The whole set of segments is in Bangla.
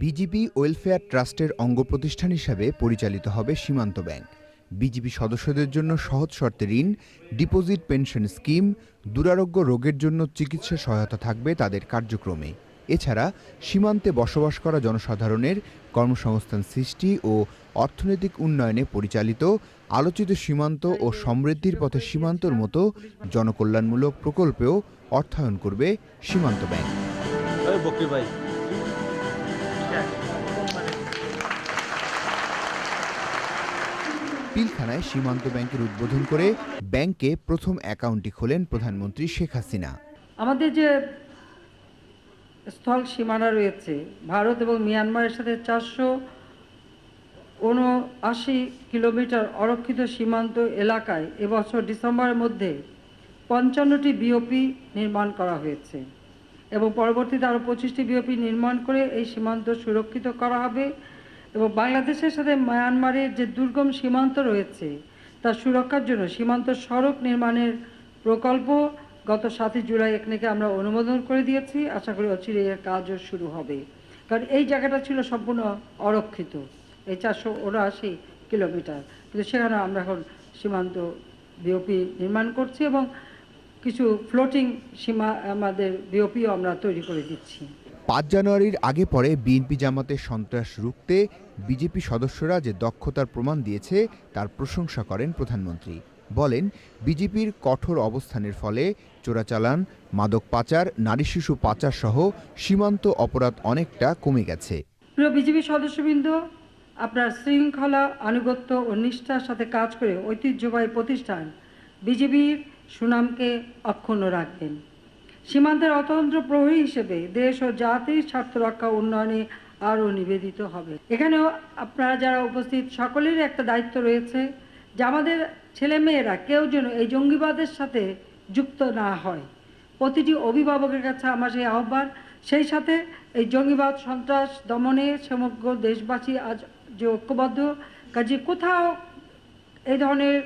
বিজিবি ওয়েলফেয়ার ট্রাস্টের অঙ্গ প্রতিষ্ঠান হিসাবে পরিচালিত হবে সীমান্ত ব্যাংক। বিজিবি সদস্যদের জন্য সহজ শর্তে ঋণ, ডিপোজিট পেনশন স্কিম, দুরারোগ্য রোগের জন্য চিকিৎসা সহায়তা থাকবে তাদের কার্যক্রমে। এছাড়া সীমান্তে বসবাস করা জনসাধারণের কর্মসংস্থান সৃষ্টি ও অর্থনৈতিক উন্নয়নে পরিচালিত, আলোচিত সীমান্ত ও সমৃদ্ধির পথে সীমান্তর মতো জনকল্যাণমূলক প্রকল্পেও অর্থায়ন করবে সীমান্ত ব্যাংক। পিলখানায় সীমান্ত ব্যাংকের উদ্বোধন করে ব্যাংকে প্রথম অ্যাকাউন্টটি খোলেন প্রধানমন্ত্রী শেখ হাসিনা। আমাদের যে স্থল সীমানা রয়েছে, ভারত এবং মিয়ানমারের সাথে চারশো উনআশি কিলোমিটার অরক্ষিত সীমান্ত এলাকায় এবছর ডিসেম্বরের মধ্যে পঞ্চান্নটি বিওপি নির্মাণ করা হয়েছে এবং পরবর্তীতে আরও পঁচিশটি বিওপি নির্মাণ করে এই সীমান্ত সুরক্ষিত করা হবে। এবং বাংলাদেশের সাথে মায়ানমারের যে দুর্গম সীমান্ত রয়েছে তার সুরক্ষার জন্য সীমান্ত সড়ক নির্মাণের প্রকল্প গত সাতই জুলাই এখানে আমরা অনুমোদন করে দিয়েছি। আশা করি অচিরে এর কাজও শুরু হবে। কারণ এই জায়গাটা ছিল সম্পূর্ণ অরক্ষিত। এই চারশো উনআশি কিলোমিটার। কিন্তু সেখানে আমরা এখন সীমান্ত বিওপি নির্মাণ করছি এবং কিছু ফ্লোটিং সীমা আমাদের বিওপিও আমরা তৈরি করে দিচ্ছি। পাঁচ জানুয়ারির আগে পরে বিএনপি জামাতের সন্ত্রাস রুখতে বিজেপি সদস্যরা যে দক্ষতার প্রমাণ দিয়েছে, তার প্রশংসা করেন প্রধানমন্ত্রী। বলেন, বিজেপির কঠোর অবস্থানের ফলে চোরাচালান, মাদক পাচার, নারী শিশু পাচার সহ সীমান্ত অপরাধ অনেকটা কমে গেছে। প্রিয় বিজেপি সদস্যবৃন্দ, আপনার শৃঙ্খলা, আনুগত্য ও নিষ্ঠার সাথে কাজ করে ঐতিহ্যবাহী প্রতিষ্ঠান বিজেপির সুনামকে অক্ষুণ্ণ রাখবেন। সীমান্তের অতন্ত্র প্রহরী হিসেবে দেশ ও জাতির স্বার্থ রক্ষা উন্নয়নে আরও নিবেদিত হবে। এখানেও আপনারা যারা উপস্থিত, সকলেরই একটা দায়িত্ব রয়েছে যে আমাদের ছেলেমেয়েরা কেউ যেন এই জঙ্গিবাদের সাথে যুক্ত না হয়। প্রতিটি অভিভাবকের কাছে আমার সেই আহ্বান। সেই সাথে এই জঙ্গিবাদ, সন্ত্রাস, দমনে সমগ্র দেশবাসী আজ যে ঐক্যবদ্ধ, কাজে কোথাও এই ধরনের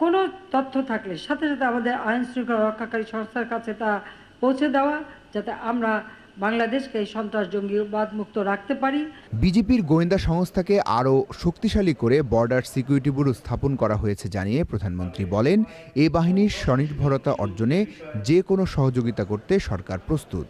কোনো তথ্য থাকলে, সাথে সাথে আমাদের আইন শৃঙ্খলা রক্ষাকারী সংস্থার কাছে তা পৌঁছে দেওয়া, যাতে আমরা বাংলাদেশকে সন্ত্রাস জঙ্গিবাদ মুক্ত রাখতে পারি। বিজেপির গোয়েন্দা সংস্থাকে আরও শক্তিশালী করে বর্ডার সিকিউরিটি ব্যুরো স্থাপন করা হয়েছে জানিয়ে প্রধানমন্ত্রী বলেন, এ বাহিনীর স্বনির্ভরতা অর্জনে যে কোনো সহযোগিতা করতে সরকার প্রস্তুত।